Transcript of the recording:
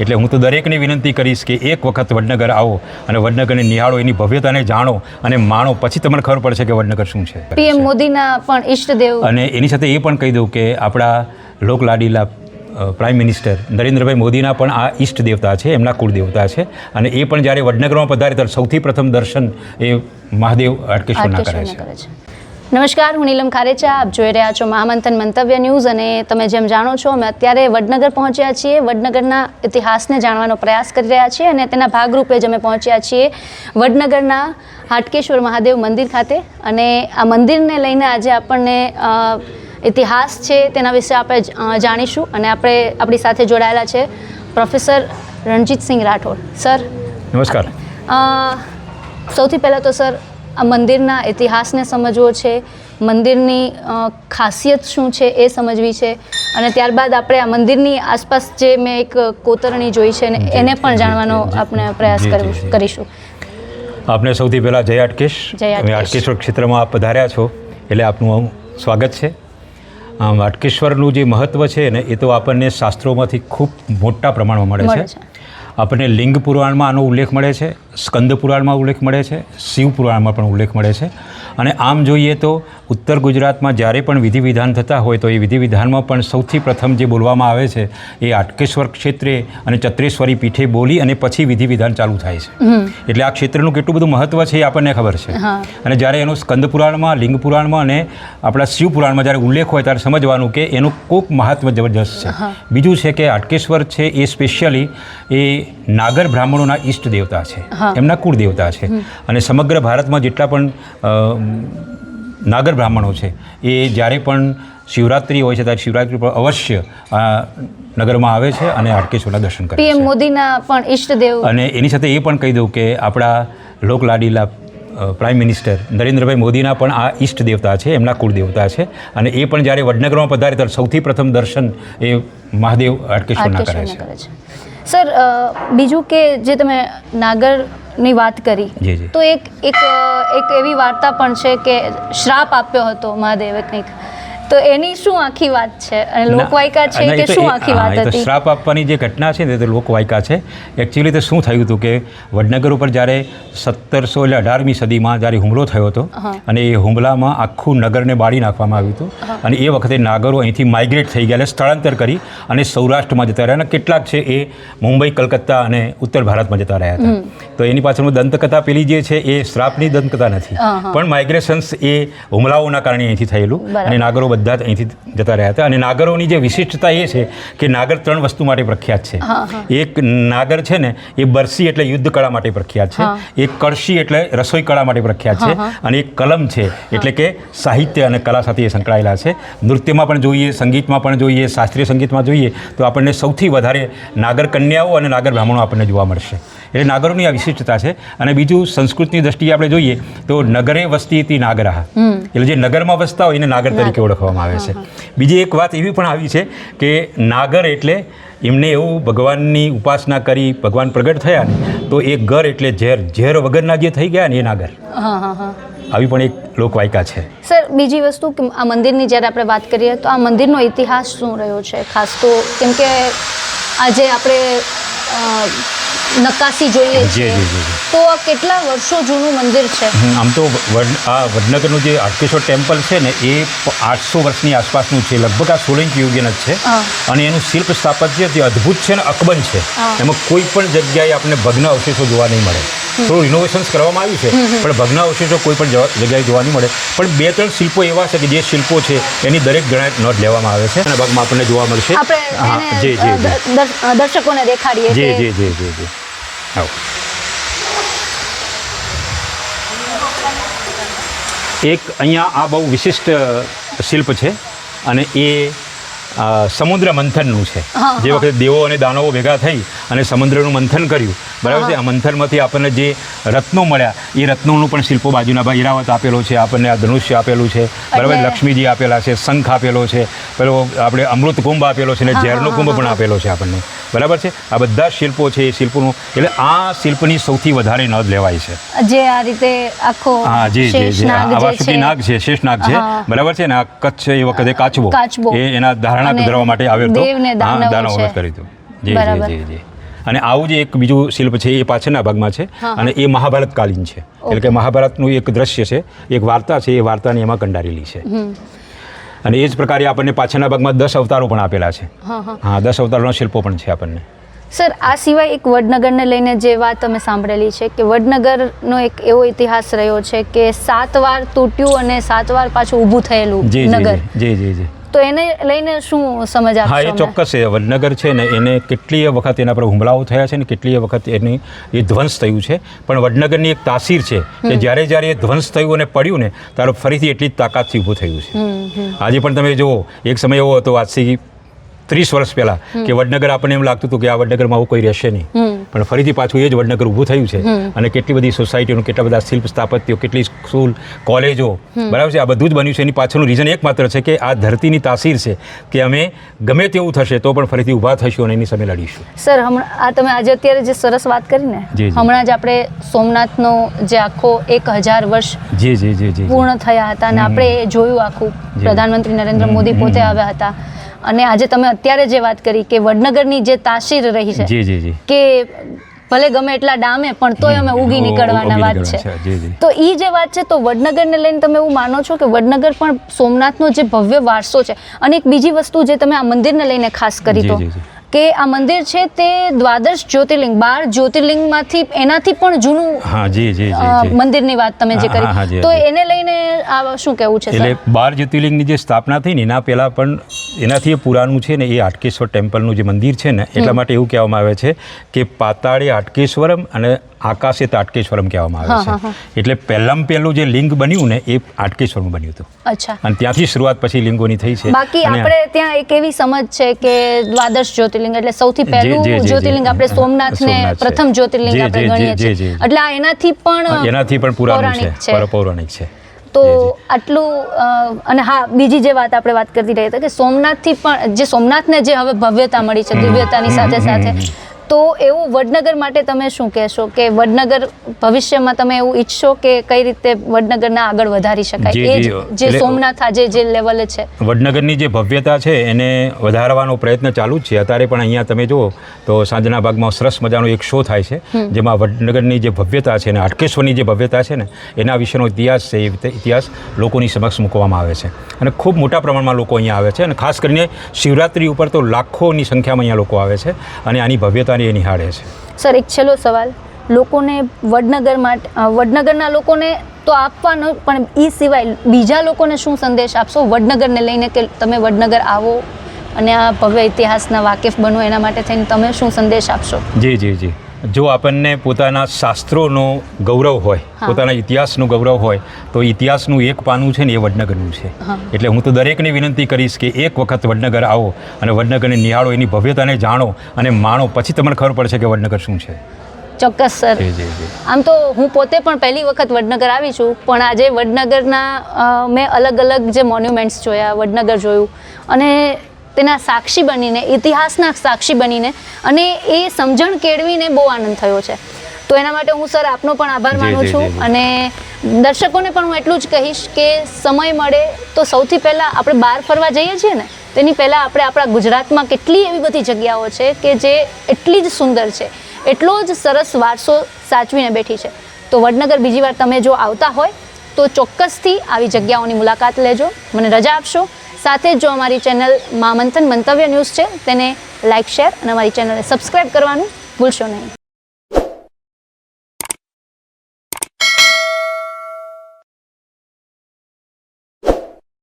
એટલે હું તો દરેકને વિનંતી કરીશ કે એક વખત વડનગર આવો અને વડનગરને નિહાળો એની ભવ્યતાને જાણો અને માણો. પછી તમને ખબર પડશે કે વડનગર શું છે. પીએમ મોદીના પણ ઈષ્ટદેવ. અને એની સાથે એ પણ કહી દઉં કે આપણા લોકલાડીલા પ્રાઇમ મિનિસ્ટર નરેન્દ્રભાઈ મોદીના પણ આ ઈષ્ટ દેવતા છે એમના કુળ દેવતા છે. અને એ પણ જ્યારે વડનગરમાં પધારે ત્યારે સૌથી પ્રથમ દર્શન એ મહાદેવ છે. કરે છે. નમસ્કાર હું નીલમ ખારેચા. આપ જોઈ રહ્યા છો મહામંથન મંતવ્ય ન્યૂઝ અને તમે જેમ જાણો છો અમે અત્યારે વડનગર પહોંચ્યા છીએ. વડનગરના ઇતિહાસને જાણવાનો પ્રયાસ કરી રહ્યા છીએ અને તેના ભાગરૂપે જ અમે પહોંચ્યા છીએ વડનગરના હાટકેશ્વર મહાદેવ મંદિર ખાતે. અને આ મંદિરને લઈને આજે આપણને ઇતિહાસ છે તેના વિશે આપણે જાણીશું. અને આપણે આપણી સાથે જોડાયેલા છે પ્રોફેસર રણજીતસિંહ રાઠોડ. સર? નમસ્કાર. સૌથી પહેલાં તો સર આ મંદિરના ઇતિહાસને સમજવો છે મંદિરની ખાસિયત શું છે એ સમજવી છે અને ત્યારબાદ આપણે આ મંદિરની આસપાસ જે મેં એક કોતરણી જોઈ છે ને એને પણ જાણવાનો. આપણે પ્રયાસ. કરીશું આપને સૌથી પહેલાં જય જય હાટકેશ. ક્ષેત્રમાં આપ પધાર્યા છો એટલે આપનું સ્વાગત છે આમ અટકેશ્વરનું જે મહત્ત્વ છે ને એ તો આપણને શાસ્ત્રોમાંથી ખૂબ મોટા પ્રમાણમાં મળે છે. આપણને લિંગ પુરાણમાં આનો ઉલ્લેખ મળે છે સ્કંદ પુરાણમાં ઉલ્લેખ મળે છે શિવ પુરાણમાં પણ ઉલ્લેખ મળે છે. અને આમ જોઈએ તો ઉત્તર ગુજરાતમાં જ્યારે પણ વિધિ વિધાન થતા હોય તો એ વિધિ વિધાનમાં પણ સૌથી પ્રથમ જે બોલવામાં આવે છે એ હાટકેશ્વર ક્ષેત્રે અને ચત્રેશ્વરી પીઠે બોલી અને પછી વિધિ વિધાન ચાલુ થાય છે. એટલે આ ક્ષેત્રનું કેટલું બધું મહત્ત્વ છે એ આપણને ખબર છે. અને જ્યારે એનું સ્કંદ પુરાણમાં લિંગ પુરાણમાં અને આપણા શિવ પુરાણમાં જ્યારે ઉલ્લેખ હોય ત્યારે સમજવાનું કે એનું કોક મહત્વ જબરજસ્ત છે. બીજું છે કે હાટકેશ્વર છે એ સ્પેશિયલી એ નાગર બ્રાહ્મણોના ઈષ્ટ દેવતા છે. એમના કુળ દેવતા છે અને સમગ્ર ભારતમાં જેટલા પણ નાગર બ્રાહ્મણો છે એ જ્યારે પણ શિવરાત્રિ હોય છે ત્યારે શિવરાત્રિ પર અવશ્ય આ નગરમાં આવે છે અને હાટકેશ્વરના દર્શન કરે પીએમ છે. મોદીના પણ ઈષ્ટદેવ. અને એની સાથે એ પણ કહી દઉં કે આપણા લોકલાડીલા પ્રાઇમ મિનિસ્ટર નરેન્દ્રભાઈ મોદીના પણ આ ઈષ્ટ દેવતા છે એમના કુળ દેવતા છે. અને એ પણ જ્યારે વડનગરમાં પધારે ત્યારે સૌથી પ્રથમ દર્શન એ મહાદેવ હાટકેશ્વરના કરે છે. સર બીજું કે જે તમે નાગરની વાત કરી. તો એક એક એક એવી વાર્તા પણ છે કે શ્રાપ આપ્યો હતો મહાદેવે કંઈક તો એની શું આખી વાત છે? અને લોકવાયકા છે કે શું આખી વાત હતી? શ્રાપ આપવાની જે ઘટના છે ને તે લોકવાયકા છે. એકચ્યુઅલી તો શું થયું હતું કે વડનગર ઉપર જ્યારે સત્તરસો એટલે અઢારમી સદીમાં જ્યારે હુમલો થયો હતો અને એ હુમલામાં આખું નગરને બાળી નાખવામાં આવ્યું હતું. અને એ વખતે નાગરો અહીંથી માઇગ્રેટ થઈ ગયા એટલે સ્થળાંતર કરી અને સૌરાષ્ટ્રમાં જતા રહ્યા. અને કેટલાક છે એ મુંબઈ કલકત્તા અને ઉત્તર ભારતમાં જતા રહ્યા હતા. તો એની પાછળનું દંતકથા પેલી જે છે એ શ્રાપની દંતકથા નથી. પણ માઇગ્રેશન્સ એ હુમલાઓના કારણે અહીંથી થયેલું. અને નાગરો બધા જ અહીંથી જતા રહ્યા હતા. અને નાગરોની જે વિશિષ્ટતા એ છે કે નાગર ત્રણ વસ્તુ માટે પ્રખ્યાત છે. એક નાગર છે ને એ બરસી એટલે યુદ્ધ કળા માટે પ્રખ્યાત છે. એક કળશી એટલે રસોઈ કળા માટે પ્રખ્યાત છે. અને એક કલમ છે એટલે કે સાહિત્ય અને કલા સાથે એ સંકળાયેલા છે. નૃત્યમાં પણ જોઈએ સંગીતમાં પણ જોઈએ શાસ્ત્રીય સંગીતમાં જોઈએ તો આપણને સૌથી વધારે નાગર કન્યાઓ અને નાગર બ્રાહ્મણો આપણને જોવા મળશે. એટલે નાગરોની આ વિશિષ્ટતા છે. અને બીજું સંસ્કૃતની દ્રષ્ટિએ આપણે જોઈએ તો નગરે વસ્તી હતી નાગરા એટલે જે નગરમાં વસતા હોય એને નાગર તરીકે ઓળખવામાં આવે છે. બીજી એક વાત એવી પણ આવી છે કે નાગર એટલે એમને એવું ભગવાનની ઉપાસના કરી ભગવાન પ્રગટ થયા ને તો એ ઘર એટલે ઝેર ઝેર વગરના જે થઈ ગયા ને એ નાગર. આવી પણ એક લોકવાયકા છે. સર બીજી વસ્તુ કે આ મંદિરની જ્યારે આપણે વાત કરીએ તો આ મંદિરનો ઇતિહાસ શું રહ્યો છે? ખાસ તો કેમ કે આજે આપણે અ, જોઈએ છીએ. તો આ કેટલા વર્ષો જૂનું મંદિર છે? આમ તો આ વડનગરનું જે હાટકેશ્વર ટેમ્પલ છે ને એ આઠસો વર્ષની આસપાસનું છે. લગભગ આ સોલંકી યુગીન જ છે. અને એનું શિલ્પ સ્થાપત્ય જે અદ્ભુત છે ને અકબંધ છે એમાં કોઈ પણ જગ્યાએ આપણને ભગ્ન અવશેષો જોવા નહીં મળે. થોડું રિનોવેશન્સ કરવામાં આવ્યું છે પણ ભગ્ન અવશેષો કોઈ પણ જગ્યાએ જોવા નહીં મળે. પણ બે ત્રણ શિલ્પો એવા છે કે જે શિલ્પો છે એની દરેક ગણાય નોંધ લેવામાં આવે છે. અને ભાગમાં આપણને જોવા મળશે. હા જી જી દર્શકોને દેખાડીએ જી જી જી જી જી. આવો. એક અહીંયા આ બહુ વિશિષ્ટ શિલ્પ છે અને એ સમુદ્ર મંથનનું છે. જે વખતે દેવો અને દાનવો ભેગા થઈ અને સમુદ્રનું મંથન કર્યું. બરાબર છે? આ મંથનમાંથી આપણને જે રત્નો મળ્યા એ રત્નોનું પણ શિલ્પો બાજુના ભાઈ ઈરાવત આપેલો છે આપણને આ ધનુષ્ય આપેલું છે. બરાબર? લક્ષ્મીજી આપેલા છે શંખ આપેલો છે પેલો આપણે અમૃત કુંભ આપેલો છે અને ઝેરનો કુંભ પણ આપેલો છે આપણને. બરાબર છે? આ બધા શિલ્પો છે એ શિલ્પોનું એટલે આ શિલ્પની સૌથી વધારે નોંધ લેવાય છે. જે આ રીતે આખો હા જી જી જી. આવા છે નાગ છે શેષનાગ છે. બરાબર છે ને? આ કચ્છ એ વખતે કાચબો. એ એના ધારણા અને માટે આવ્યો હતો. હા, દાનવ છે. હતું. જી જી જી જી. અને આવું જે એક બીજું શિલ્પ છે એ પાછળના ભાગમાં છે. અને એ મહાભારત કાલીન છે. એટલે કે મહાભારતનું એક દ્રશ્ય છે એક વાર્તા છે એ વાર્તાની એમાં કંડારેલી છે. અને એ જ પ્રકારે આપણને પાછળના ભાગમાં દસ અવતારો પણ આપેલા છે. હા દસ અવતારોના શિલ્પો પણ છે આપણને. સર આ સિવાય એક વડનગરને લઈને જે વાત તમે સાંભળેલી છે કે વડનગરનો એક એવો ઇતિહાસ રહ્યો છે કે સાત વાર તૂટ્યું અને સાત વાર પાછું ઊભું થયેલું નગર. જી જી જી. તો એને લઈને શું સમજ હા એ ચોક્કસ છે વડનગર છે ને એને કેટલીય વખત એના પર હુમલાઓ થયા છે ને કેટલીય વખત એની એ ધ્વંસ થયું છે. પણ વડનગરની એક તાસીર છે કે જ્યારે જ્યારે એ ધ્વંસ થયું અને પડ્યું ને ત્યારે ફરીથી એટલી જ તાકાતથી ઊભું થયું છે. આજે પણ તમે જુઓ એક સમય એવો હતો આજથી ત્રીસ વર્ષ પહેલાં કે વડનગર આપણને એમ લાગતું હતું કે આ વડનગરમાં આવું કોઈ રહેશે નહીં. પણ ફરીથી પાછું એ જ વડનગર ઊભું થયું છે. અને કેટલી બધી સોસાયટીઓનું કેટલા બધા શિલ્પ સ્થાપત્યો કેટલી સ્કૂલ કોલેજો બરાબર છે? આ બધું જ બન્યું છે. એની પાછળનું રીઝન એકમાત્ર છે કે આ ધરતીની તાસીર છે કે અમે ગમે તેવું થશે તો પણ ફરીથી ઊભા થઈશું અને એની સામે લડીશું. સર હમણાં આ તમે આજે અત્યારે જે સરસ વાત કરી ને. હમણાં જ આપણે સોમનાથનો જે આખો એક હજાર વર્ષ જી જી જી જી પૂર્ણ થયા હતા અને આપણે જોયું આખું. પ્રધાનમંત્રી નરેન્દ્ર મોદી પોતે આવ્યા હતા. અને આજે તમે અત્યારે જે વાત કરી કે વડનગરની જે તાસીર રહી છે જી જી જી. કે ભલે ગમે એટલા ડામે પણ તોય અમે ઉગી નીકળવાના વાત છે, તો એ જે વાત છે તો વડનગરને લઈને તમે એવું માનો છો કે વડનગર પણ સોમનાથનો જે ભવ્ય વારસો છે? અને એક બીજી વસ્તુ જે તમે આ મંદિરને લઈને ખાસ કરી તો. કે આ મંદિર છે તે દ્વાદશ જ્યોતિર્લિંગ બાર જ્યોતિર્લિંગમાંથી એનાથી પણ જૂનું મંદિરની વાત તમે જે કરી. તો એને લઈને આ શું કહેવું છે એટલે બાર જ્યોતિર્લિંગની જે સ્થાપના થઈ ને એના પહેલાં પણ એનાથી એ પુરાણું છે ને એ હાટકેશ્વર ટેમ્પલનું જે મંદિર છે ને એટલા માટે એવું કહેવામાં આવે છે કે પાતાળે હાટકેશ્વરમ અને આકાશે તાટકેશ્વરમ કહેવામાં આવે છે. એટલે પહેલાં પહેલું જે લિંગ બન્યું ને એ હાટકેશ્વરમાં બન્યું હતું. અચ્છા. અને ત્યાંથી શરૂઆત પછી લિંગોની થઈ છે. બાકી આપણે ત્યાં એક એવી સમજ છે કે દ્વાદશ જ્યોતિર્લિંગ એટલે સૌથી પહેલું જ્યોતિર્લિંગ આપણે સોમનાથને સોમનાથ. પ્રથમ જ્યોતિર્લિંગ આપણે ગણીએ છીએ. એટલે આ એનાથી પણ એનાથી પણ પુરાણું છે. પૌરાણિક છે. તો. આટલું અને હા બીજી જે વાત આપણે વાત કરતી રહી હતા કે સોમનાથથી પણ જે સોમનાથને જે હવે ભવ્યતા મળી છે દિવ્યતાની સાથે સાથે તો એવું વડનગર માટે તમે શું કહેશો? કે વડનગર ભવિષ્યમાં તમે એવું ઈચ્છો કે કઈ રીતે વડનગરને આગળ વધારી શકાય? જી, એ જે સોમનાથ આજે જે લેવલે છે. વડનગરની જે ભવ્યતા છે એને વધારવાનો પ્રયત્ન ચાલુ જ છે. અત્યારે પણ અહીંયા તમે જુઓ તો સાંજના ભાગમાં સરસ મજાનો એક શો થાય છે જેમાં વડનગરની જે ભવ્યતા છે અને હાટકેશ્વરની જે ભવ્યતા છે ને એના વિશેનો ઇતિહાસ છે એ ઇતિહાસ લોકોની સમક્ષ મૂકવામાં આવે છે. અને ખૂબ મોટા પ્રમાણમાં લોકો અહીંયા આવે છે. અને ખાસ કરીને શિવરાત્રિ ઉપર તો લાખોની સંખ્યામાં અહીંયા લોકો આવે છે. અને આની ભવ્યતાને એ નિહાળે છે. સર, એક છેલ્લો સવાલ. લોકોને વડનગર માટે વડનગરના લોકોને તો આપવાનો પણ એ સિવાય બીજા લોકોને શું સંદેશ આપશો? વડનગરને લઈને કે તમે વડનગર આવો? અને આ ભવ્ય ઇતિહાસના વાકેફ બનો એના માટે થઈને તમે શું સંદેશ આપશો? જી જી જી. જો આપણને પોતાના શાસ્ત્રોનો ગૌરવ હોય પોતાના ઇતિહાસનું ગૌરવ હોય તો ઇતિહાસનું એક પાનું છે ને એ વડનગરનું છે. એટલે હું તો દરેકને વિનંતી કરીશ કે એક વખત વડનગર આવો અને વડનગરને નિહાળો એની ભવ્યતાને જાણો અને માણો. પછી તમને ખબર પડશે કે વડનગર શું છે. ચોક્કસ સર. આમ તો હું પોતે પણ પહેલી વખત વડનગર આવી છું પણ આજે વડનગરના મેં અલગ અલગ જે મોન્યુમેન્ટ્સ જોયા વડનગર જોયું. અને તેના સાક્ષી બનીને ઇતિહાસના સાક્ષી બનીને અને એ સમજણ કેળવીને બહુ આનંદ થયો છે. તો એના માટે હું સર આપનો પણ આભાર માનું છું. અને દર્શકોને પણ હું એટલું જ કહીશ કે સમય મળે તો સૌથી પહેલાં આપણે બહાર ફરવા જઈએ છીએ ને તેની પહેલાં આપણે આપણા ગુજરાતમાં કેટલી એવી બધી જગ્યાઓ છે કે જે એટલી જ સુંદર છે. એટલો જ સરસ વારસો સાચવીને બેઠી છે. તો વડનગર બીજી વાર તમે જો આવતા હોય તો ચોક્કસથી આવી જગ્યાઓની મુલાકાત લેજો. મને રજા આપશો. સાથે જો અમારી ચેનલ મામંથન મંતવ્ય ન્યૂઝ છે, તેને લાઇક શેર અને અમારી ચેનલને સબસ્ક્રાઈબ કરવાનું ભૂલશો નહીં.